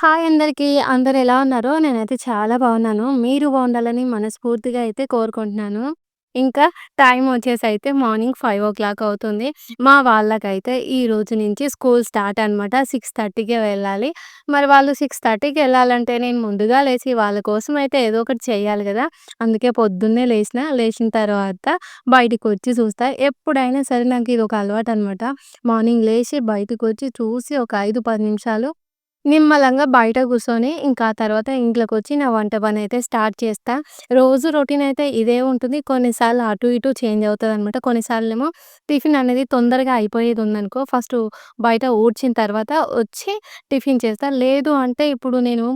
Hi అందరికీ. అందరు ఎలా ఉన్నారో నేనైతే చాలా బాగున్నాను. మీరు బాగుండాలని మనస్ఫూర్తిగా అయితే కోరుకుంటున్నాను. ఇంకా టైం వచ్చేసైతే మార్నింగ్ 5:00 అవుతుంది. మా వాళ్ళకైతే ఈ రోజు నుంచి స్కూల్ స్టార్ట్ అనమాట. 6:30కే వెళ్ళాలి. మరి వాళ్ళు 6:30కి వెళ్ళాలంటే నేను ముందుగా లేచి వాళ్ళ కోసం అయితే ఏదో ఒకటి చేయాలి కదా అందుకే పొద్దున్నే లేచిన. లేచిన తర్వాత బయటికొచ్చి చూస్తా. ఎప్పుడైనా సరే నాకు ఇది ఒక అలవాటు అనమాట మార్నింగ్ లేచి బయటకొచ్చి చూసి ఒక 5, 10 నిమిషాలు నిమ్మలంగా బయట కూర్చొని ఇంకా తర్వాత ఇంట్లోకి వచ్చి నా వంట పని అయితే స్టార్ట్ చేస్తా. రోజు రొటీన్ అయితే ఇదే ఉంటుంది. కొన్నిసార్లు అటు ఇటు చేంజ్ అవుతుంది అనమాట కొన్నిసార్లు ఏమో టిఫిన్ అనేది తొందరగా అయిపోయేది ఉందనుకో ఫస్ట్ బయట ఊడ్చిన తర్వాత వచ్చి టిఫిన్ చేస్తా. లేదు అంటే ఇప్పుడు నేను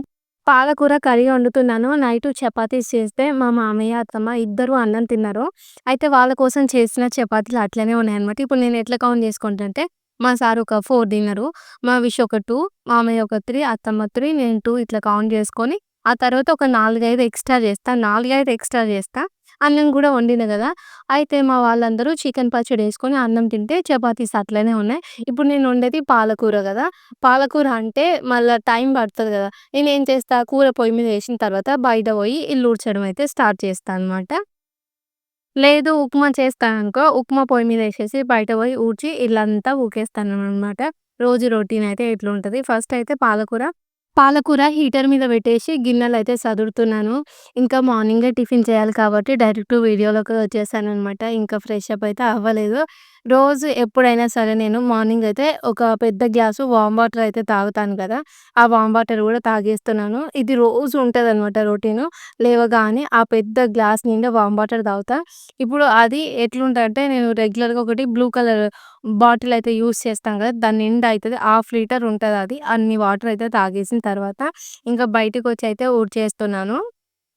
పాలకూర కర్రీ వండుతున్నాను. నైట్ చపాతీస్ చేస్తే మా మామయ్య, అత్తమ్మ ఇద్దరు అన్నం తిన్నారు. అయితే వాళ్ళ కోసం చేసిన చపాతీలు అట్లనే ఉన్నాయన్నమాట. ఇప్పుడు నేను ఎట్లా కౌంట్ చేసుకుంటా అంటే మా సార్ ఒక ఫోర్ తిన్నారు మా విష్ ఒక టూ మామయ్య ఒక త్రీ అత్తమ్మ త్రీ నేను టూ ఇట్లా కౌంట్ చేసుకొని ఆ తర్వాత ఒక 4, 5 ఎక్స్‌ట్రా చేస్తా. 4, 5 ఎక్స్‌ట్రా చేస్తా. అన్నం కూడా వండిన కదా అయితే మా వాళ్ళందరూ చికెన్ పచ్చడి వేసుకొని అన్నం తింటే చపాతీస్ అట్లనే ఉన్నాయి. ఇప్పుడు నేను వండేది పాలకూర కదా పాలకూర అంటే మళ్ళా టైం పడుతుంది కదా నేను నేనేం చేస్తా కూర పొయ్యి మీద వేసిన తర్వాత బయట పోయి ఇల్లు ఊడ్చడం అయితే స్టార్ట్ చేస్తాను అనమాట. లేదు ఉప్మా చేస్తాననుకో ఉప్మా పొయ్యి మీద వేసేసి బయట పోయి ఊడ్చి ఇల్లంతా ఊకేస్తాననమాట. రోజు రొటీన్ అయితే ఇట్లుంటది. ఫస్ట్ అయితే పాలకూర, పాలకూర హీటర్ మీద పెట్టేసి గిన్నెలు అయితే చదువుతున్నాను ఇంకా మార్నింగే టిఫిన్ చేయాలి కాబట్టి డైరెక్ట్ వీడియోలోకి వచ్చేసాననమాట. ఇంకా ఫ్రెష్ అప్ అయితే అవ్వలేదు. రోజు ఎప్పుడైనా సరే నేను మార్నింగ్ అయితే ఒక పెద్ద గ్లాసు వామ్ వాటర్ అయితే తాగుతాను కదా! ఆ వామ్ వాటర్ కూడా తాగేస్తున్నాను. ఇది రోజు ఉంటుంది అనమాట రొటీను. లేవగానే ఆ పెద్ద గ్లాస్ నిండా వామ్ వాటర్ తాగుతా. ఇప్పుడు అది ఎట్లుంటదంటే నేను రెగ్యులర్‌గా ఒకటి బ్లూ కలర్ బాటిల్ అయితే యూజ్ చేస్తాం కదా దాని నిండా అవుతుంది హాఫ్ లీటర్ ఉంటుంది అది అన్ని వాటర్ అయితే తాగేసిన తర్వాత ఇంకా బయటికొచ్చి అయితే ఊడ్చేస్తున్నాను.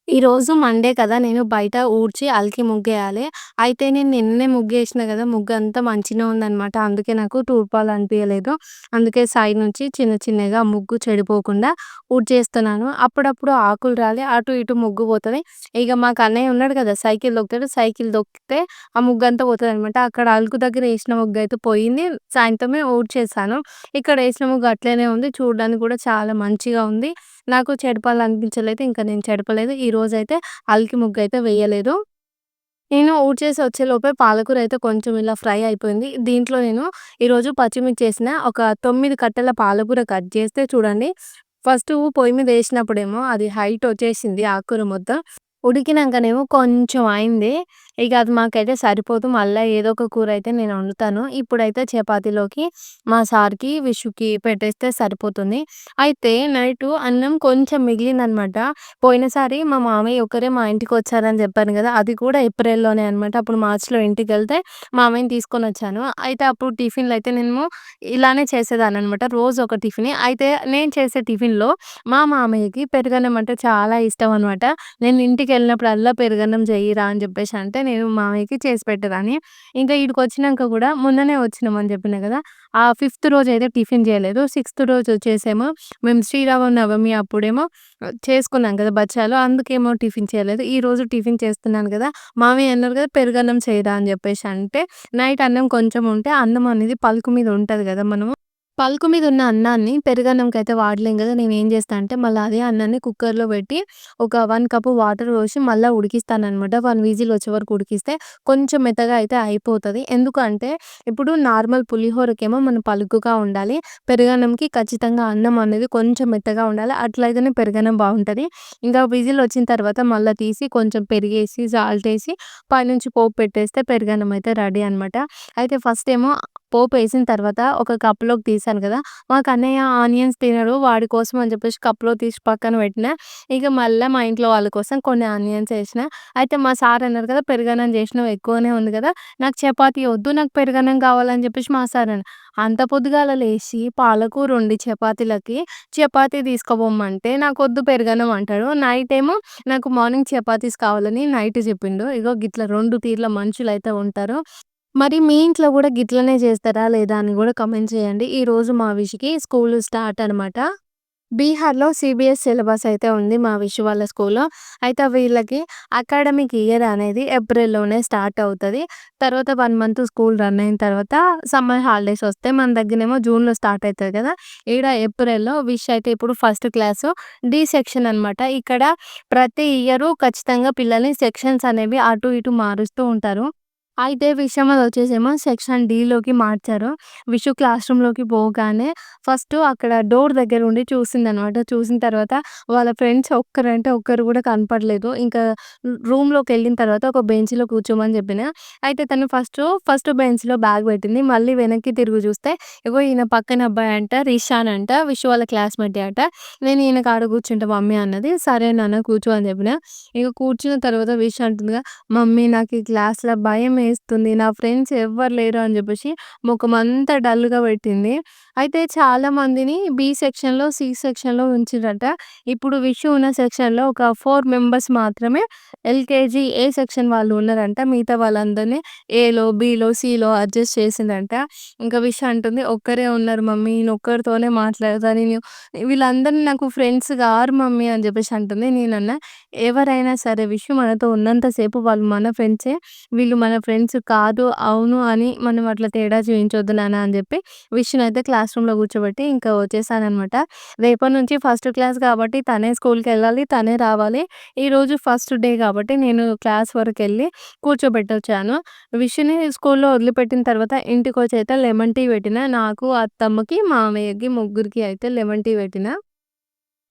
ఈరోజు మండే కదా! నేను బయట ఊడ్చి అలికి ముగ్గేయాలి. అయితే నేను నిన్నే ముగ్గేసిన ముగ్గు అంతా మంచిగా ఉందనమాట. అందుకే నాకు తూర్పాలనిపియలేదు. అందుకే సైడ్ నుంచి చిన్న చిన్నగా ముగ్గు చెడిపోకుండా ఊడ్చేస్తున్నాను. అప్పుడప్పుడు ఆకులు రాలి అటు ఇటు ముగ్గు పోతుంది ఇక మాకు అన్నయ్య ఉన్నాడు కదా! సైకిల్ తొక్కుతాడు. సైకిల్ తొక్కితే ఆ ముగ్గు అంతా పోతుంది అనమాట అక్కడ అలుకు దగ్గర వేసిన ముగ్గు అయితే పోయింది. సాయంత్రమే ఊడ్చేసాను. ఇక్కడ వేసిన ముగ్గు అట్లనే ఉంది. చూడడానికి కూడా చాలా మంచిగా ఉంది. నాకు చెడపాలనిపించలేదు. ఇంకా నేను చెడపలేదు. ఈరోజైతే ముగ్గు అయితే వేయలేదు. నేను ఊడ్చేసి వచ్చేలోపే పాలకూర అయితే కొంచెం ఇలా ఫ్రై అయిపోయింది. దీంట్లో నేను ఈరోజు పచ్చిమిర్చి ఏసిన. ఒక తొమ్మిది కట్టెల పాలకూర కట్ చేస్తే చూడండి ఫస్ట్ పొయ్యి మీద వేసినప్పుడేమో అది హైట్ వచ్చేసింది ఆకుకూర మొత్తం. ఉడికినాకనేమో కొంచెం అయింది. ఇక అది మాకైతే సరిపోదు. మళ్ళీ ఏదో ఒక కూర అయితే నేను వండుతాను. ఇప్పుడైతే చపాతీలోకి మా సార్‌కి, విషుకి పెట్టేస్తే సరిపోతుంది. అయితే నైటు అన్నం కొంచెం మిగిలిందనమాట. పోయినసారి మా మామయ్య ఒకరే మా ఇంటికి వచ్చారని చెప్పాను కదా అది కూడా ఏప్రిల్‌లోనే అనమాట. అప్పుడు మార్చ్‌లో ఇంటికెళ్తే మామయ్యని తీసుకొనొచ్చాను. అయితే అప్పుడు టిఫిన్‌లు అయితే నేను ఇలానే చేసేదాన్ని అనమాట రోజు ఒక టిఫిన్ అయితే నేను చేసే టిఫిన్‌లో మా మామయ్యకి పెరుగన్నం అంటే చాలా ఇష్టం అనమాట. నేను ఇంటికి వెళ్ళినప్పుడల్లా పెరుగన్నం చెయ్యిరా అని చెప్పేసి అంటే నేను మామయ్యకి చేసి పెట్టేదాన్ని. ఇంకా ఇక్కడికి వచ్చినాక కూడా మొన్ననే వచ్చినాం అని చెప్పినా కదా ఆ ఫిఫ్త్ రోజు అయితే టిఫిన్ చేయలేదు. సిక్స్త్ రోజు వచ్చేసేమో మేము శ్రీరామ నవమి అప్పుడేమో చేసుకున్నాం కదా! బచ్చాలు. అందుకేమో టిఫిన్ చేయలేదు. ఈ రోజు టిఫిన్ చేస్తున్నాను కదా మామయ్య అన్నారు కదా పెరుగన్నం చేయరా అని చెప్పేసి అంటే నైట్ అన్నం కొంచెం ఉంటే అన్నం అనేది పలుకు మీద ఉంటుంది కదా మనము పలుకు మీద ఉన్న అన్నాన్ని పెరుగన్నంకైతే వాడలేం కదా నేను ఏం చేస్తా అంటే మళ్ళీ అదే అన్నాన్ని కుక్కర్‌లో పెట్టి ఒక వన్ కప్ వాటర్ పోసి మళ్ళీ ఉడికిస్తానమాట వన్ విజిల్ వచ్చే వరకు ఉడికిస్తే కొంచెం మెత్తగా అయితే అయిపోతుంది ఎందుకంటే ఇప్పుడు నార్మల్ పులిహోరకేమో మనం పలుకుగా ఉండాలి. పెరుగన్నంకి ఖచ్చితంగా అన్నం అనేది కొంచెం మెత్తగా ఉండాలి. అట్లయితేనే పెరుగన్నం బాగుంటుంది ఇంకా విజిల్ వచ్చిన తర్వాత మళ్ళీ తీసి కొంచెం పెరిగేసి సాల్ట్ వేసి పైనుంచి పోపు పెట్టేస్తే పెరుగన్నం అయితే రెడీ అనమాట. అయితే ఫస్ట్ ఏమో పోపు వేసిన తర్వాత ఒక కప్‌లోకి చేశాను కదా మాకు అన్నయ్య ఆనియన్స్ తినడు. వాడి కోసం అని చెప్పేసి కప్‌లో తీసి పక్కన పెట్టిన ఇక మళ్ళీ మా ఇంట్లో వాళ్ళ కోసం కొన్ని ఆనియన్స్ వేసిన అయితే మా సార్ అన్నారు కదా! పెరుగన్నం చేసినావు ఎక్కువనే ఉంది కదా నాకు చపాతీ వద్దు. నాకు పెరుగన్నం కావాలని చెప్పేసి మా సార్ అన్నారు. అంత పొద్దుగాల లేచి పాలకూర రెండు చపాతీలకి చపాతీ తీసుకుపోమ్మంటే వద్దు పెరుగన్నం అంటాడు. నైట్ ఏమో నాకు మార్నింగ్ చపాతీస్ కావాలని నైట్ చెప్పిండు. ఇగో గిట్ల రెండు తీర్ల మనుషులు అయితే ఉంటారు. మరి మీ ఇంట్లో కూడా గిట్లనే చేస్తారా? లేదా? అని కూడా కమెంట్ చేయండి. ఈరోజు మా విషికి స్కూల్ స్టార్ట్ అనమాట. బీహార్‌లో సీబీఎస్ సిలబస్ అయితే ఉంది మా విషు వాళ్ళ స్కూల్‌లో. అయితే వీళ్ళకి అకాడమిక్ ఇయర్ అనేది ఏప్రిల్‌లోనే స్టార్ట్ అవుతుంది తర్వాత వన్ మంత్ స్కూల్ రన్ అయిన తర్వాత సమ్మర్ హాలిడేస్ వస్తే మన దగ్గరేమో జూన్‌లో స్టార్ట్ అవుతుంది కదా! ఈడ ఏప్రిల్‌లో విష్ అయితే ఇప్పుడు ఫస్ట్ క్లాసు డి సెక్షన్ అనమాట. ఇక్కడ ప్రతి ఇయరు ఖచ్చితంగా పిల్లల్ని సెక్షన్స్ అనేవి అటు ఇటు మారుస్తూ ఉంటారు. అయితే విషయం అది వచ్చేసేమో సెక్షన్ డీలోకి మార్చారు. విషు క్లాస్ రూమ్‌లోకి పోగానే ఫస్ట్ అక్కడ డోర్ దగ్గర ఉండి చూసిందనమాట. చూసిన తర్వాత వాళ్ళ ఫ్రెండ్స్ ఒక్కరంటే ఒక్కరు కూడా కనపడలేదు. ఇంకా రూమ్లోకి వెళ్ళిన తర్వాత ఒక బెంచ్‌లో కూర్చోమని చెప్పిన. అయితే తను ఫస్ట్ ఫస్ట్ బెంచ్‌లో బ్యాగ్ పెట్టింది. మళ్ళీ వెనక్కి తిరుగు చూస్తే ఇగో ఈయన పక్కన అబ్బాయి అంట రిషాన్ అంట. విషు వాళ్ళ క్లాస్మేట్ అంట నేను ఈయన కాడ కూర్చుంటా మమ్మీ అన్నది. సరే నాన్న కూర్చో అని చెప్పిన. ఇక కూర్చున్న తర్వాత విషు అంటుందిగా మమ్మీ నాకు ఈ క్లాస్‌లో భయం వేస్తుంది నా ఫ్రెండ్స్ ఎవ్వరు లేరు అని చెప్పేసి ముఖమంతా డల్‌గా పెట్టింది. అయితే చాలా మందిని బి సెక్షన్‌లో, సి సెక్షన్‌లో ఉంచిర్రట. ఇప్పుడు విషు ఉన్న సెక్షన్‌లో ఒక ఫోర్ మెంబర్స్ మాత్రమే ఎల్‌కేజీ ఏ సెక్షన్ వాళ్ళు ఉన్నారంట. మిగతా వాళ్ళందరిని ఏలో, బిలో, సిలో అడ్జస్ట్ చేసిందంట. ఇంకా విషు అంటుంది ఒక్కరే ఉన్నారు మమ్మీ. నేను ఒక్కరితోనే మాట్లాడతాను నేను వీళ్ళందరినీ నాకు ఫ్రెండ్స్ గారు మమ్మీ అని చెప్పేసి అంటుంది. నేనన్నా ఎవరైనా సరే విషు మనతో ఉన్నంతసేపు వాళ్ళు మన ఫ్రెండ్సే. వీళ్ళు మన ఫ్రెండ్స్ ఫ్రెండ్స్ కాదు, అవును అని మనం అట్లా తేడా చూపించొద్దు నాన్న అని చెప్పి విషునైతే క్లాస్ రూమ్‌లో కూర్చోబెట్టి ఇంకా వచ్చేసాననమాట. రేపటి నుంచి ఫస్ట్ క్లాస్ కాబట్టి తనే స్కూల్కి వెళ్ళాలి తనే రావాలి. ఈరోజు ఫస్ట్ డే కాబట్టి నేను క్లాస్ వరకు వెళ్ళి కూర్చోబెట్టొచ్చాను. విషుని స్కూల్‌లో వదిలిపెట్టిన తర్వాత ఇంటికొచ్చి అయితే లెమన్ టీ పెట్టిన. నాకు, అత్తమ్మకి, మామయ్యకి ముగ్గురికి అయితే లెమన్ టీ పెట్టిన.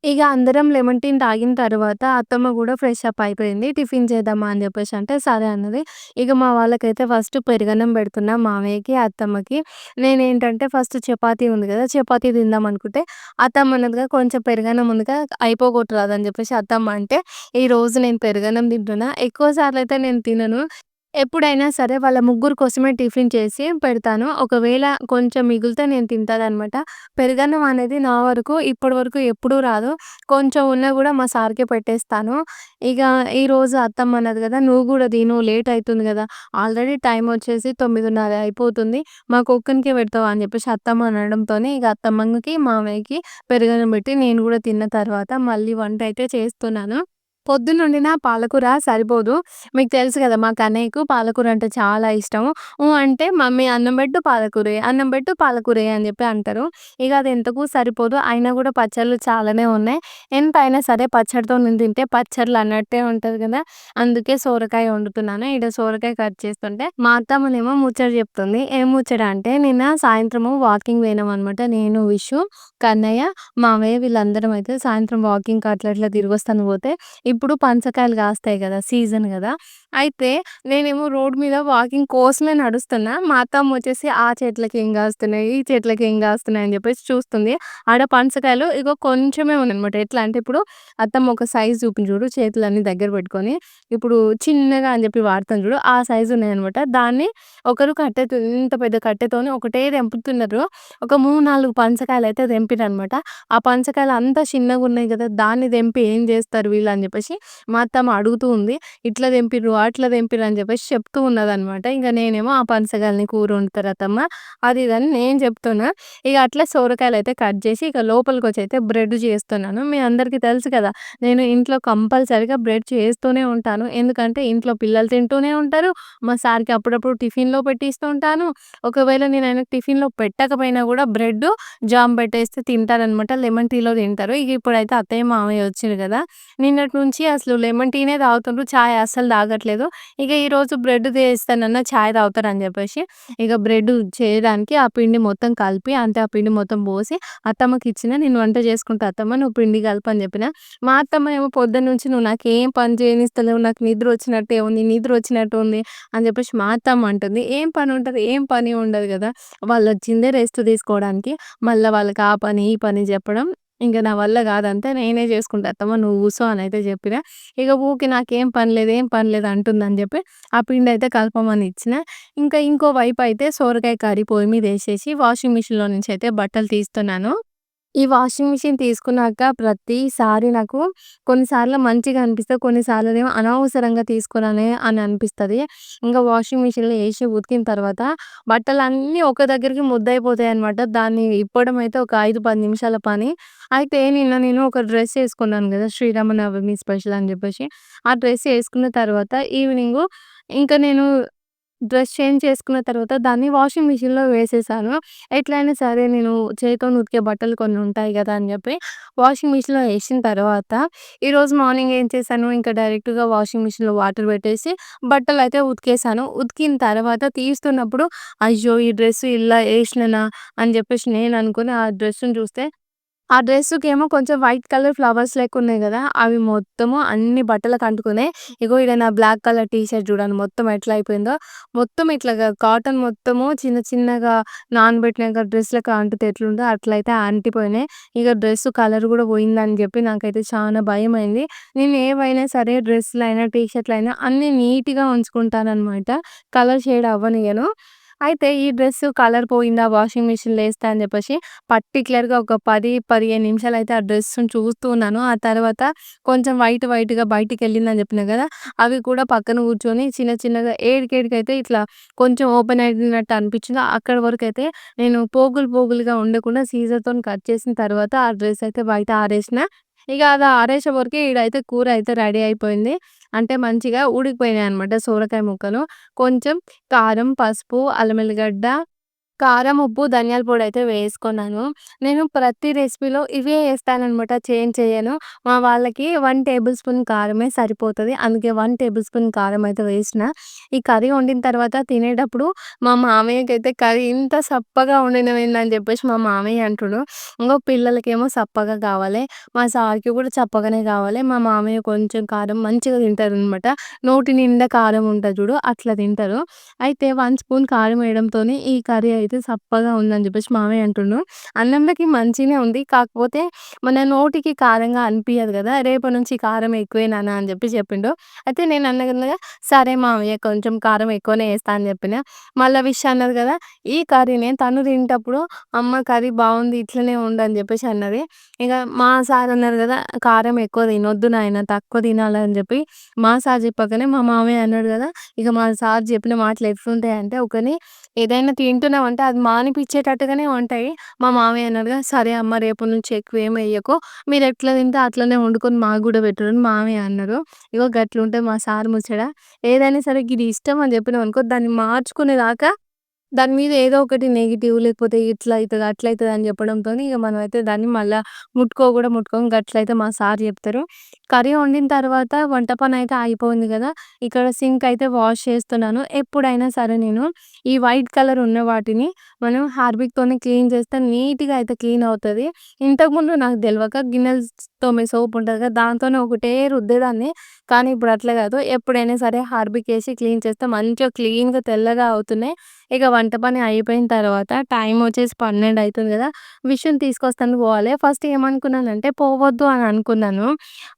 ఇక అందరం లెమన్ టీని తాగిన తర్వాత అత్తమ్మ కూడా ఫ్రెష్ అప్ అయిపోయింది. టిఫిన్ చేద్దామా అని చెప్పేసి అంటే సరే అన్నది. ఇక మా వాళ్ళకైతే ఫస్ట్ పెరుగన్నం పెడుతున్నా మామయ్యకి, అత్తమ్మకి. నేనేంటంటే ఫస్ట్ చపాతీ ఉంది కదా! చపాతీ తిందాం అనుకుంటే అత్తమ్మ అన్నదిగా కొంచెం పెరుగన్నం ఉందిగా అయిపోగొట్టరాదు అని చెప్పేసి అత్తమ్మ అంటే ఈరోజు నేను పెరుగన్నం తింటున్నా. ఎక్కువ సార్లయితే నేను తినను. ఎప్పుడైనా సరే వాళ్ళ ముగ్గురు కోసమే టిఫిన్ చేసి పెడతాను. ఒకవేళ కొంచెం మిగిలితే నేను తింటాననమాట. పెరుగన్నం అనేది నా వరకు ఇప్పటి వరకు ఎప్పుడూ రాదు. కొంచెం ఉన్నా కూడా మా సార్‌కే పెట్టేస్తాను. ఇక ఈరోజు అత్తమ్మ అన్నది కదా! నువ్వు కూడా తిను లేట్ అయితుంది కదా! ఆల్రెడీ టైం వచ్చేసి 9:30 అయిపోతుంది. మాకొక్కనికే పెడతావా అని చెప్పేసి అత్తమ్మ అనడంతోనే ఇక అత్తమ్మకి, మామయ్యకి పెరుగన్నం పెట్టి నేను కూడా తిన్న తర్వాత మళ్ళీ వంట అయితే చేస్తున్నాను. పొద్దునొండిన పాలకూర సరిపోదు. మీకు తెలుసు కదా! మా కన్నయ్యకు పాలకూర అంటే చాలా ఇష్టము. అంటే మమ్మీ అన్నం పెట్టు పాలకూరే అన్నం పెట్టు పాలకూరే అని చెప్పి అంటారు. ఇక అది ఎంతకు సరిపోదు. అయినా కూడా పచ్చళ్ళు చాలానే ఉన్నాయి. ఎంత అయినా సరే పచ్చడితోని తింటే పచ్చళ్ళు అన్నట్టే ఉంటది కదా! అందుకే సోరకాయ వండుతున్నాను. ఈడ సోరకాయ కట్ చేస్తుంటే మా అత్తమ్మనేమో ముచ్చట చెప్తుంది. ఏం ముచ్చట అంటే నిన్న సాయంత్రము వాకింగ్ పోయినామనమాట. నేను, విషు, కన్నయ్య, మామయ్య వీళ్ళందరం అయితే సాయంత్రం వాకింగ్ అట్లా తిరుగు వస్తాను పోతే ఇప్పుడు పంచకాయలు కాస్తాయి కదా! సీజన్ కదా! అయితే నేనేమో రోడ్ మీద వాకింగ్ కోసమే నడుస్తున్నా. మా అత్తమ్మ వచ్చేసి ఆ చెట్లకి ఏం కాస్తున్నాయి, ఈ చెట్లకి ఏం కాస్తున్నాయి అని చెప్పేసి చూస్తుంది. ఆడ పంచకాయలు ఇగో కొంచెమే ఉందనమాట ఎట్లా అంటే ఇప్పుడు అత్తమ్మ ఒక సైజు చూపింది చూడు చేతులన్నీ దగ్గర పెట్టుకొని. ఇప్పుడు చిన్నగా అని చెప్పి వాడుతాను చూడు ఆ సైజు ఉన్నాయన్నమాట. దాన్ని ఒకరు కట్టెతో ఇంత పెద్ద కట్టెతోని ఒకటే తెంపుతున్నారు. ఒక మూడు నాలుగు పంచకాయలు అయితే తెంపినమాట ఆ పంచకాయలు అంతా చిన్నగా ఉన్నాయి కదా! దాన్ని తెంపి ఏం చేస్తారు వీళ్ళు అని చెప్పేసి మా అత్తమ్మ అడుగుతూ ఉంది. ఇట్లా తెంపిర్రు, అట్లా తెంపిర్రు అని చెప్పేసి చెప్తూ ఉన్నదనమాట. ఇంకా నేనేమో ఆ పనసకాయలని కూర వండుతారు అత్తమ్మ అది ఇది అని నేను చెప్తున్నా. ఇక అట్లా సోరకాయలయితే కట్ చేసి ఇక లోపలికి వచ్చి అయితే బ్రెడ్ చేస్తున్నాను. మీ అందరికీ తెలుసు కదా! నేను ఇంట్లో కంపల్సరీగా బ్రెడ్ చేస్తూనే ఉంటాను. ఎందుకంటే ఇంట్లో పిల్లలు తింటూనే ఉంటారు. మా సార్‌కి అప్పుడప్పుడు టిఫిన్‌లో పెట్టిస్తూ ఉంటాను. ఒకవేళ నేను ఆయన టిఫిన్‌లో పెట్టకపోయినా కూడా బ్రెడ్ జామ్ పెట్టేస్తే తింటారనమాట. లెమన్ టీలో తింటారు. ఇక ఇప్పుడైతే అత్తయ్య, మామయ్య వచ్చిర్రు కదా! నిన్నటి నుంచి అసలు లెమన్ టీనే తాగుతుండ్రు. చాయ్ అస్సలు తాగట్లేదు. ఇక ఈరోజు బ్రెడ్ చేస్తానన్నా చాయ్ తాగుతారని చెప్పేసి ఇక బ్రెడ్ చేయడానికి ఆ పిండి మొత్తం కలిపి అంటే ఆ పిండి మొత్తం పోసి అత్తమ్మకి ఇచ్చిన. నేను వంట చేసుకుంటా అత్తమ్మ నువ్వు పిండి కలపని చెప్పిన. మా అత్తమ్మ ఏమో పొద్దున్నుంచి నువ్వు నాకు ఏం పని చేయనిస్తలేవు. నాకు నిద్ర వచ్చినట్టే ఉంది, నిద్ర వచ్చినట్టు ఉంది అని చెప్పేసి మా అత్తమ్మ అంటుంది. ఏం పని ఉంటుంది ఏం పని ఉండదు కదా! వాళ్ళు వచ్చిందే రెస్ట్ తీసుకోవడానికి. మళ్ళీ వాళ్ళకి ఆ పని, ఈ పని చెప్పడం ఇంక నా వల్ల కాదంతా నేనే చేసుకుంటా అత్తమ్మ నువ్వు కూసో అని అయితే చెప్పిన. ఇక ఊకి నాకేం పని లేదు, ఏం పని లేదు అంటుందని చెప్పి ఆ పిండి అయితే కలపమని ఇచ్చిన. ఇంకా ఇంకో వైపు అయితే సోరకాయ కర్రీ పొయ్యి మీద వేసేసి వాషింగ్ మిషన్‌లో నుంచి అయితే బట్టలు తీస్తున్నాను. ఈ వాషింగ్ మిషన్ తీసుకున్నాక ప్రతిసారి నాకు కొన్నిసార్లు మంచిగా అనిపిస్తే కొన్నిసార్లు ఏమో అనవసరంగా తీసుకున్నానే అని అనిపిస్తుంది ఇంకా వాషింగ్ మిషన్‌లో వేసి ఉతికిన తర్వాత బట్టలన్నీ ఒక దగ్గరికి ముద్దయిపోతాయన్నమాట. దాన్ని ఇప్పడం అయితే ఒక 5, 10 నిమిషాల పని. అయితే నిన్న నేను ఒక డ్రెస్ వేసుకున్నాను కదా శ్రీరామనవమి స్పెషల్ అని చెప్పేసి ఆ డ్రెస్ వేసుకున్న తర్వాత ఈవినింగ్ ఇంకా నేను డ్రెస్ చేంజ్ చేసుకున్న తర్వాత దాన్ని వాషింగ్ మిషన్‌లో వేసేసాను. ఎట్లైనా సరే నేను చేత్తోని ఉతికే బట్టలు కొన్ని ఉంటాయి కదా అని చెప్పి వాషింగ్ మిషన్‌లో ఏసిన తర్వాత ఈరోజు మార్నింగ్ ఏం చేశాను ఇంకా డైరెక్ట్‌గా వాషింగ్ మిషన్‌లో వాటర్ పెట్టేసి బట్టలైతే ఉతికేసాను. ఉతికిన తర్వాత తీస్తున్నప్పుడు అయ్యో! ఈ డ్రెస్ ఇలా ఏసినానా అని చెప్పేసి నేను అనుకుని ఆ డ్రెస్‌ని చూస్తే ఆ డ్రెస్సుకేమో కొంచెం వైట్ కలర్ ఫ్లవర్స్ లెక్కున్నాయి కదా అవి మొత్తము అన్ని బట్టలకు అంటుకున్నాయి. ఇగో ఈడ నా బ్లాక్ కలర్ టీ షర్ట్ చూడండి మొత్తం ఎట్లా అయిపోయిందో. మొత్తం ఇట్లా కాటన్ మొత్తము చిన్న చిన్నగా నానబెట్టినాక డ్రెస్లకు అంటుతే ఎట్లుందో అట్లయితే అంటిపోయినాయి. ఇక డ్రెస్ కలర్ కూడా పోయిందని చెప్పి నాకైతే చానా భయమైంది. నేను ఏవైనా సరే డ్రెస్సులు అయినా టీ షర్ట్‌లైనా అన్నీ నీట్‌గా ఉంచుకుంటాననమాట. Colour shade అవ్వనియ్యను. అయితే ఈ డ్రెస్ కలర్ పోయిందా వాషింగ్ మిషన్‌లో వేస్తా అని చెప్పేసి పర్టికులర్గా ఒక పది పదిహేను నిమిషాలు అయితే ఆ డ్రెస్‌ని చూస్తూ ఉన్నాను. ఆ తర్వాత కొంచెం వైట్ వైట్‌గా బయటికెళ్ళిందని చెప్పిన కదా అవి కూడా పక్కన కూర్చొని చిన్న చిన్నగా ఏడికేడికైతే ఇట్లా కొంచెం ఓపెన్ అయినట్టు అనిపించిందో అక్కడి అయితే నేను పోగులు పోగులుగా ఉండకుండా సీజర్‌తోని కట్ చేసిన తర్వాత ఆ డ్రెస్ అయితే బయట ఆరేసిన. ఇక అది ఆరేసే వరకే ఈడైతే కూర అయితే రెడీ అయిపోయింది. అంటే మంచిగా ఉడికిపోయినాయి అనమాట సోరకాయ ముక్కలు. కొంచెం కారం, పసుపు, అల్లం ఎల్లిగడ్డ, కారం, ఉప్పు, ధనియాల పొడి అయితే వేసుకున్నాను. నేను ప్రతి రెసిపీలో ఇవే ఏస్తాననమాట. చేంజ్ చేయను మా వాళ్ళకి వన్ టేబుల్ స్పూన్ కారమే సరిపోతుంది అందుకే వన్ టేబుల్ స్పూన్ కారం అయితే వేసిన. ఈ కర్రీ వండిన తర్వాత తినేటప్పుడు మా మామయ్యకి అయితే కర్రీ ఇంత సప్పగా వండినవేంది అని మా మామయ్య అంటుడు ఇంగో పిల్లలకేమో సప్పగా కావాలి. మా సార్‌కి కూడా చప్పగానే కావాలి. మా మామయ్య కొంచెం కారం మంచిగా తింటారనమాట. నోటి నిండా కారం ఉంటుంది చూడు అట్లా తింటారు. అయితే వన్ స్పూన్ కారం వేయడంతోనే ఈ కర్రీ అయితే సప్పగా ఉందని చెప్పేసి మామయ్య అంటుండు. అన్నంలోకి మంచిగానే ఉంది. కాకపోతే మన నోటికి కారంగా అనిపించదు కదా రేపటి నుంచి కారం ఎక్కువే నాన్న అని చెప్పి చెప్పిండు. అయితే నేను అన్న సరే మామయ్య కొంచెం కారం ఎక్కువనే వేస్తా అని చెప్పిన మళ్ళీ విష్ అన్నది కదా ఈ కర్రీనే తను తింటప్పుడు అమ్మ కర్రీ బాగుంది ఇట్లనే ఉండు అని చెప్పేసి అన్నది. ఇక మా సార్ అన్నారు కదా కారం ఎక్కువ తినొద్దు నాయన తక్కువ తినాలని చెప్పి మా సార్ చెప్పగానే మా మామయ్య అన్నాడు కదా ఇక మా సార్ చెప్పిన మాటలు ఎట్లుంటాయంటే ఒకని ఏదైనా అంటే అది మానిపించేటట్టుగానే ఉంటాయి. మా మామయ్య అన్నాడుగా సరే అమ్మ రేపటి నుంచి ఎక్కువ ఏమి వేయకు మీరు ఎట్లా తింటే అట్లనే వండుకొని మాకు కూడా పెట్టరు అని మామయ్య అన్నారు. ఇగో గట్లుంటది మా సార్ ముచ్చడా ఏదైనా సరే గిది ఇష్టం అని జెప్పినామనుకో దాన్ని మార్చుకునేదాకా దాని మీద ఏదో ఒకటి నెగిటివ్ లేకపోతే ఇట్లా అవుతుంది అట్లా అవుతుంది అని చెప్పడంతో ఇక మనం అయితే దాన్ని మళ్ళీ ముట్టుకో కూడా ముట్టుకోము. గట్లయితే మా సార్ చెప్తారు కర్రీ వండిన తర్వాత వంట పని అయితే అయిపోయింది కదా ఇక్కడ సింక్ అయితే వాష్ చేస్తున్నాను. ఎప్పుడైనా సరే నేను ఈ వైట్ కలర్ ఉన్న వాటిని మనం హార్పిక్‌తోని క్లీన్ చేస్తే నీట్‌గా అయితే క్లీన్ అవుతుంది ఇంతకుముందు నాకు తెలియక గిన్నెలతో తోమే సోప్ ఉంటుంది కదా దాంతోనే ఒకటే రుద్దేదాన్ని. కానీ ఇప్పుడు అట్లా కాదు ఎప్పుడైనా సరే హార్బిక్ వేసి క్లీన్ చేస్తే మంచిగా క్లీన్‌గా తెల్లగా అవుతున్నాయి. ఇక వంట పని అయిపోయిన తర్వాత టైం వచ్చేసి పన్నెండు అవుతుంది కదా విషయం తీసుకొస్తాను పోవాలి. ఫస్ట్ ఏమనుకున్నానంటే పోవద్దు అని అనుకున్నాను.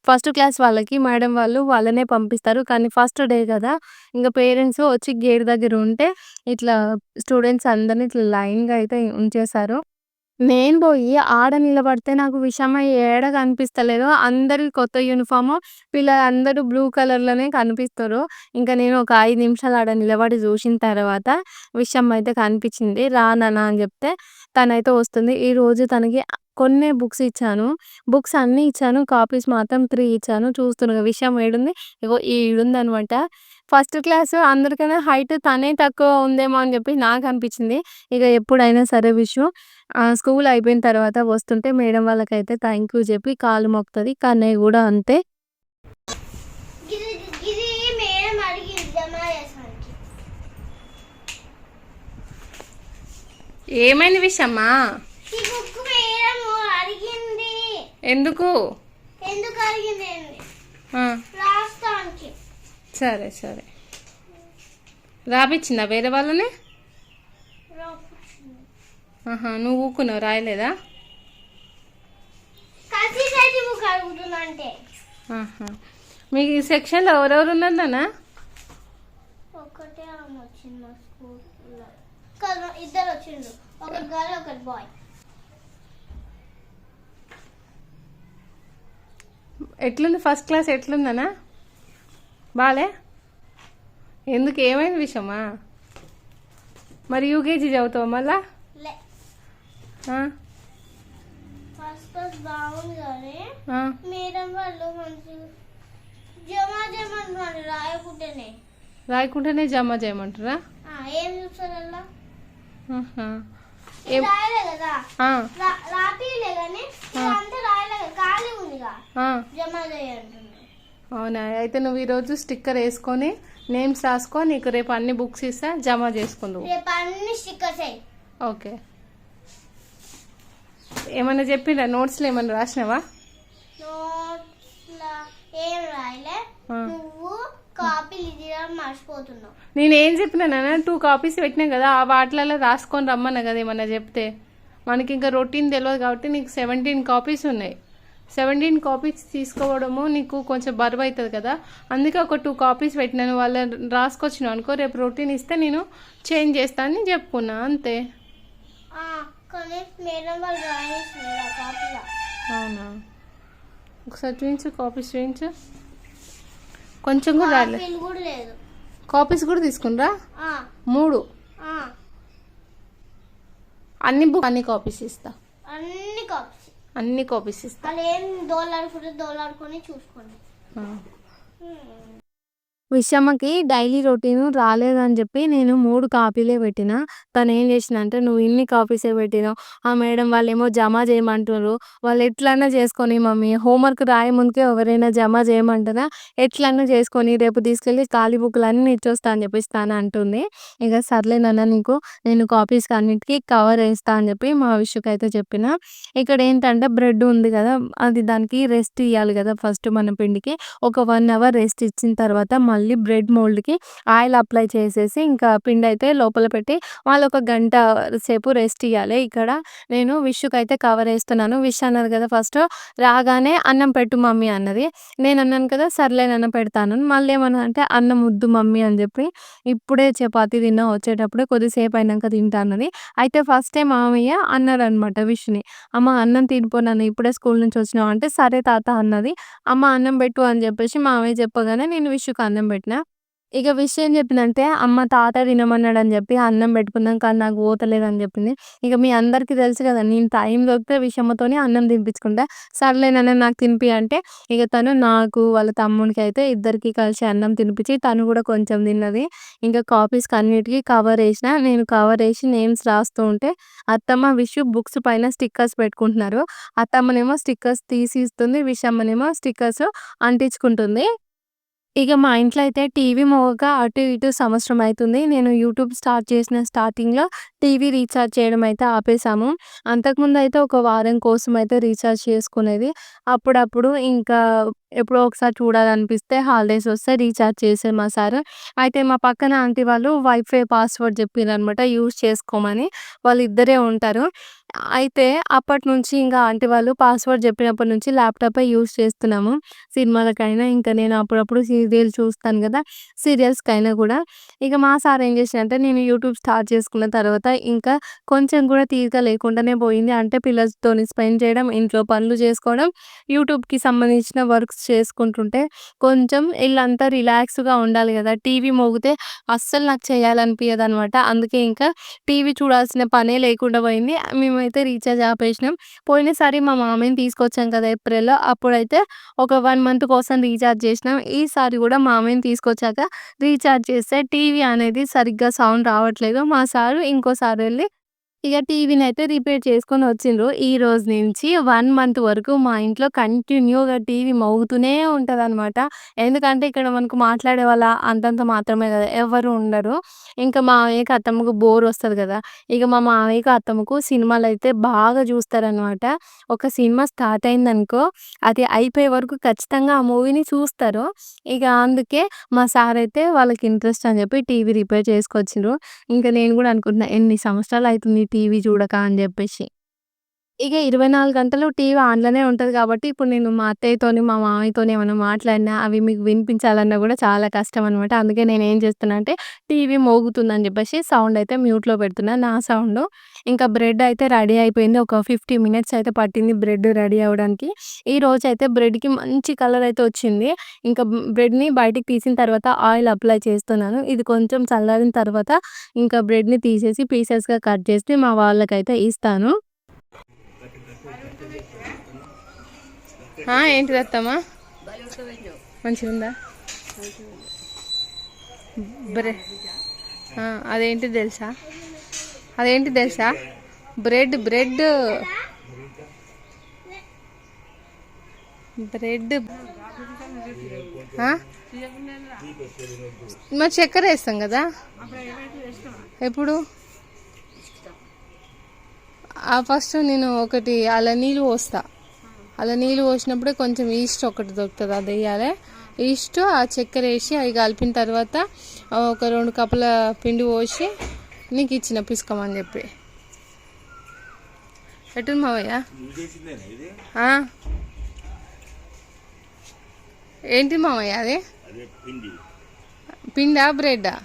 ఫస్ట్ ఫస్ట్ క్లాస్ వాళ్ళకి మేడం వాళ్ళు వాళ్ళనే పంపిస్తారు. కానీ ఫస్ట్ డే కదా ఇంకా పేరెంట్స్ వచ్చి గేట్ దగ్గర ఉంటే ఇట్లా స్టూడెంట్స్ అందరిని ఇట్లా లైన్‌గా అయితే ఉంచేశారు. నేను పోయి ఆడ నిలబడితే నాకు విషమయ్య ఏడ కనిపిస్తలేదు. అందరికి కొత్త యూనిఫామ్ పిల్లలందరూ బ్లూ కలర్‌లోనే కనిపిస్తారు ఇంకా నేను ఒక ఐదు నిమిషాలు ఆడ నిలబడి చూసిన తర్వాత విషమ్మ అయితే కనిపించింది. రానా అని చెప్తే తనైతే వస్తుంది. ఈరోజు తనకి కొన్నే బుక్స్ ఇచ్చాను. బుక్స్ అన్నీ ఇచ్చాను. కాపీస్ మాత్రం 3 ఇచ్చాను. చూస్తుర్రుగా విషమ్ ఏడుంది? ఇగో ఈడుందనమాట. ఫస్ట్ క్లాస్ అందరికన్నా హైట్ తనే తక్కువ ఉందేమో అని జెప్పి నాకనిపించింది. ఇగ ఎప్పుడైనా సరే విషు ఆహ్, స్కూల్ అయిపోయిన తర్వాత వస్తుంటే మేడం వాళ్ళకైతే థాంక్ యూ జెప్పి కాళ్ళు మొక్కుతది. కన్నయ్య గూడా అంతే. ఏమైంది విషమ్మా? ఈ బుక్ మేడం అడిగింది ఎందుకు? ఎందుకు అడిగింది ఆ! రాస్తానికి సరే సరే. రాపిచ్చిందా వేరే వాళ్ళని? ఆహా! నువ్వు ఊకున్నావు రాయలేదా? ఈ సెక్షన్‌లో ఎవరెవరు ఉన్నారు? ఒకటే ఆమె వచ్చింది మా స్కూల్లో ఇద్దరు వచ్చిండ్రు గర్ల్ బాయ్ ఎట్లుంది? ఫస్ట్ క్లాస్ ఎట్లుందనా బాలే? ఎందుకు? ఏమైంది విషయమా? మరి యూకేజీ చదువుతావు మళ్ళా? ఫస్ట్ క్లాస్ బాగుంది కానీ ఆ? మేడం వాళ్ళు మంచి జమ జమ రాయకుంటేనే చేయమంటారా ఏం చూస్తారు అలా అవునా? అయితే నువ్వు ఈరోజు స్టిక్కర్ వేసుకొని నేమ్స్ రాసుకో నీకు రేపు అన్ని బుక్స్ ఇస్తా జమ అయ్యి ఓకే. ఏమన్నా చెప్పిండ్రా నోట్స్లో ఏమన్నా రాసినావా? ఏం రాయలే. నువ్వు కాపీలు ఇది మర్చిపోతున్నావు నేను ఏం చెప్పినానా టూ కాపీస్ పెట్టినా కదా ఆ వాటిలలో రాసుకొని రమ్మన్నా కదా ఏమన్నా చెప్తే? మనకి ఇంకా రొటీన్ తెలియదు కాబట్టి నీకు సెవెంటీన్ కాపీస్ ఉన్నాయి. సెవెంటీన్ కాపీస్ తీసుకోవడము నీకు కొంచెం బరువు అవుతుంది కదా. అందుకే ఒక టూ కాపీస్ పెట్టినాను వాళ్ళ రాసుకొచ్చినావు అనుకో రేపు రొటీన్ ఇస్తే నేను చేంజ్ చేస్తానని చెప్పుకున్నా అంతే. అవునా? ఒకసారి చూపించు కాపీస్ చూపించు కొంచెం కూడా రాలే. కాపీలు కూడా లేదు. కాపీస్ కూడా తీసుకునిరా మూడు. అన్ని బుక్ అన్ని కాపీస్ ఇస్తా. అన్ని కాపీస్. అన్ని కాపీస్ ఇస్తా. దోలాడుకుంటే దోలాడుకొని చూసుకోండి. ఆ. డైలీ రొటీను రాలేదని చెప్పి నేను మూడు కాపీలే పెట్టిన. తను ఏం చేసిన అంటే నువ్వు ఇన్ని కాపీసే పెట్టినావు. ఆ మేడం వాళ్ళు ఏమో జమ చేయమంటున్నారు. వాళ్ళు ఎట్లన్నా చేసుకొని మమ్మీ హోంవర్క్ రాయ ముందుకే ఎవరైనా జమ చేయమంటారా? ఎట్లన్నా చేసుకొని రేపు తీసుకెళ్ళి ఖాళీ బుక్లు అన్నీ ఇచ్చొస్తా అని చెప్పేసి తను అంటుంది. ఇక సర్లే నాన్న నీకు నేను కాపీస్ అన్నిటికీ కవర్ వేస్తా అని చెప్పి మా విషుకి అయితే చెప్పిన. ఇక్కడ ఏంటంటే బ్రెడ్ ఉంది కదా అది దానికి రెస్ట్ ఇవ్వాలి కదా ఫస్ట్ మన పిండికి. ఒక వన్ అవర్ రెస్ట్ ఇచ్చిన తర్వాత మళ్ళీ బ్రెడ్ మోల్డ్కి ఆయిల్ అప్లై చేసేసి ఇంకా పిండి అయితే లోపల పెట్టి వాళ్ళు ఒక గంట సేపు రెస్ట్ ఇవ్వాలి ఇక్కడ నేను విష్కి అయితే కవర్ వేస్తున్నాను విష్ అన్నారు కదా ఫస్ట్ రాగానే అన్నం పెట్టు మమ్మీ అన్నది. నేను అన్నాను కదా సర్లేనన్న పెడతాను మళ్ళీ ఏమన్నా అంటే అన్నం ముద్దు మమ్మీ అని చెప్పి ఇప్పుడే చపాతీ తిన్నా వచ్చేటప్పుడే కొద్దిసేపు అయినాక తింటా అన్నది. అయితే ఫస్ట్ టైం మామయ్య అన్నారు అనమాట అమ్మ అన్నం తినిపోనాను ఇప్పుడే స్కూల్ నుంచి వచ్చినావు? అంటే సరే తాత అన్నది. అమ్మ అన్నం పెట్టు అని చెప్పేసి మామయ్య చెప్పగానే నేను విషుకి అన్నం పెట్టిన. ఇక విష్ ఏం చెప్పిందంటే అమ్మ తాత తినమన్నాడు అని చెప్పి అన్నం పెట్టుకున్నాం కానీ నాకు పోతలేదు అని చెప్పింది. ఇక మీ అందరికీ తెలుసు కదా నేను టైం దొరికితే విషమ్మతోనే అన్నం తినిపించుకుంటా. సర్లేనన్న నాకు తినిపి అంటే ఇక తను నాకు వాళ్ళ తమ్మునికి అయితే ఇద్దరికి కలిసి అన్నం తినిపించి తను కూడా కొంచెం తిన్నది. ఇంకా కాపీస్కి అన్నిటికీ కవర్ వేసిన నేను కవర్ వేసి నేమ్స్ రాస్తూ ఉంటే అత్తమ్మ విషు బుక్స్ పైన స్టిక్కర్స్ పెట్టుకుంటున్నారు. అత్తమ్మనేమో స్టిక్కర్స్ తీసి ఇస్తుంది విషమ్మనేమో స్టిక్కర్స్ అంటించుకుంటుంది. ఇక మా ఇంట్లో అయితే టీవీ మోగక అటు ఇటు సంవత్సరం అవుతుంది నేను యూట్యూబ్ స్టార్ట్ చేసిన స్టార్టింగ్లో టీవీ రీఛార్జ్ చేయడం అయితే ఆపేసాము. అంతకుముందు అయితే ఒక వారం కోసం అయితే రీఛార్జ్ చేసుకునేది. అప్పుడప్పుడు ఇంకా ఎప్పుడో ఒకసారి చూడాలనిపిస్తే హాలిడేస్ వస్తే రీఛార్జ్ చేసే మా సార్. అయితే మా పక్కన ఆంటీ వాళ్ళు వైఫై పాస్వర్డ్ చెప్పారనమాట యూజ్ చేసుకోమని. వాళ్ళు ఇద్దరే ఉంటారు. అయితే అప్పటి నుంచి ఇంకా ఆంటీ వాళ్ళు పాస్వర్డ్ చెప్పినప్పటి నుంచి ల్యాప్టాపే యూజ్ చేస్తున్నాము. సినిమాలకైనా ఇంకా నేను అప్పుడప్పుడు సీరియల్ చూస్తాను కదా సీరియల్స్కైనా కూడా. ఇక మా సార్ ఏం చేసినంటే నేను యూట్యూబ్ స్టార్ట్ చేసుకున్న తర్వాత ఇంకా కొంచెం కూడా తీరిక లేకుండానే పోయింది. అంటే పిల్లలతో స్పెండ్ చేయడం ఇంట్లో పనులు చేసుకోవడం యూట్యూబ్కి సంబంధించిన వర్క్స్ చేసుకుంటుంటే కొంచెం వీళ్ళంతా రిలాక్స్గా ఉండాలి కదా. టీవీ మోగితే అస్సలు నాకు చేయాలనిపించదు అనమాట అందుకే ఇంకా టీవీ చూడాల్సిన పనే లేకుండా పోయింది. మేము అయితే రీఛార్జ్ ఆపేసినాం. పోయినసారి మా మామయ్యని తీసుకొచ్చాం కదా ఏప్రిల్లో అప్పుడైతే ఒక వన్ మంత్ కోసం రీఛార్జ్ చేసినాం. ఈసారి కూడా మామయ్యని తీసుకొచ్చాక రీఛార్జ్ చేస్తే టీవీ అనేది సరిగ్గా సౌండ్ రావట్లేదు. మా సారు ఇంకోసారి వెళ్ళి ఇక టీవీని అయితే రిపేర్ చేసుకొని వచ్చిండ్రు. ఈ రోజు నుంచి వన్ మంత్ వరకు మా ఇంట్లో కంటిన్యూగా టీవీ మోగుతూనే ఉంటుంది అనమాట ఎందుకంటే ఇక్కడ మనకు మాట్లాడే వాళ్ళ అంతంత మాత్రమే కదా ఎవరు ఉండరు. ఇంకా మామయ్యకి అత్తమ్మకు బోర్ వస్తుంది కదా. ఇక మా మామయ్యకి అత్తమ్మకు సినిమాలు అయితే బాగా చూస్తారనమాట ఒక సినిమా స్టార్ట్ అయిందనుకో అది అయిపోయే వరకు ఖచ్చితంగా ఆ మూవీని చూస్తారు. ఇక అందుకే మా సార్ అయితే వాళ్ళకి ఇంట్రెస్ట్ అని చెప్పి టీవీ రిపేర్ చేసుకొచ్చిండ్రు. ఇంకా నేను కూడా అనుకుంటున్నా ఎన్ని సంవత్సరాలు అవుతుంది టీవీ చూడక అని చెప్పేసి ఇక 24 గంటలు టీవీ ఆన్‌లోనే ఉంటది కాబట్టి, ఇప్పుడు నేను మా అత్తయ్యతోని, మా మామయ్యతోని ఏమన్నా మాట్లాడినా, అవి మీకు వినిపించాలన్నా గూడా చాలా కష్టం అనమాట అందుకే నేనేం చేస్తున్నా అంటే, టీవీ మోగుతుందని జెప్పేసి సౌండ్ అయితే మ్యూట్‌లో పెడుతున్నా నా సౌండు. ఇంకా బ్రెడ్ అయితే రెడీ అయిపోయింది. ఒక 50 మినిట్స్ అయితే పట్టింది బ్రెడ్ రెడీ అవ్వడానికి. ఈరోజైతే బ్రెడ్‌కి మంచి కలర్ అయితే వచ్చింది. ఇంకా బ్రెడ్‌ని బయటికి తీసిన తర్వాత ఆయిల్ అప్లై చేస్తున్నాను. ఇది కొంచెం చల్లారిన తర్వాత ఇంకా బ్రెడ్‌ని తీసేసి పీసెస్‌గా కట్ చేసి మా వాళ్ళకైతే ఇస్తాను. ఏంటిది అత్తమ్మ? మంచిగుందా? ఉందా బ్రే అదేంటి తెలుసా? అదేంటి తెలుసా? బ్రెడ్ బ్రెడ్ బ్రెడ్ మరి చక్కెర వేస్తాం కదా ఎప్పుడు ఫస్ట్ నేను ఒకటి అలా నీళ్ళు పోస్తా అలా నీళ్ళు పోసినప్పుడే కొంచెం ఈస్ట్ ఒకటి దొరుకుతుంది అది వేయాలి. ఈస్ట్ ఆ చక్కెర వేసి అవి కలిపిన తర్వాత ఒక రెండు కప్పుల పిండి పోసి నీకు ఇచ్చిన పిసుకోమని చెప్పి. ఎటు మావయ్య? ఏంటి మావయ్య అది? పిండి. బ్రెడ్డా.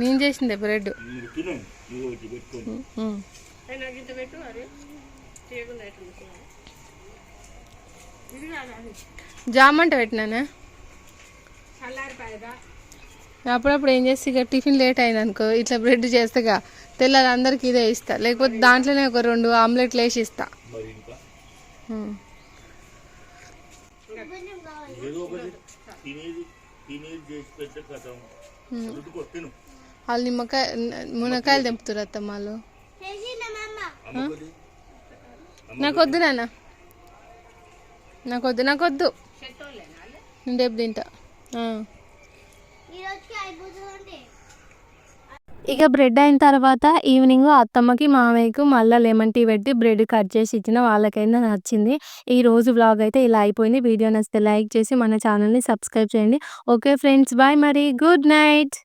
నేను చేసిందే బ్రెడ్. మీరు తినండి మీరు ఒకటి పెట్టుకోండి ఉమ్. జామ్ అంటే పెట్టినానే? అప్పుడప్పుడు ఏం చేస్తే ఇక టిఫిన్ లేట్ అయింది అనుకో ఇట్లా బ్రెడ్ చేస్తేగా తెల్లారి అందరికి ఇదే ఇస్తా. లేకపోతే దాంట్లోనే ఒక రెండు ఆమ్లెట్లు వేసి ఇస్తా. పెట్టే వాళ్ళు నిమ్మకాయ మునక్కాయలు తెంపుతారు అత్తమ్మ వాళ్ళు. చేసిందా మా అమ్మ అమ్మకొద్ది నాకు వద్దు నాన్న నాకు వద్దు నాకు వద్దు నేను రేపు తింటా ఆ. ఈ రోజుకి అయిపోతుందంటే ఇక బ్రెడ్ అయిన తర్వాత ఈవినింగ్ అత్తమ్మకి, మామయ్యకు మళ్ళా లెమన్ టీ పెట్టి బ్రెడ్ కట్ చేసి ఇచ్చిన. వాళ్ళకైతే నచ్చింది. ఈ రోజు వ్లాగ్ అయితే ఇలా అయిపోయింది. వీడియో నచ్చితే లైక్ చేసి మన ఛానల్‌ని సబ్స్క్రైబ్ చేయండి. ఓకే ఫ్రెండ్స్ బాయ్ మరి. Good night.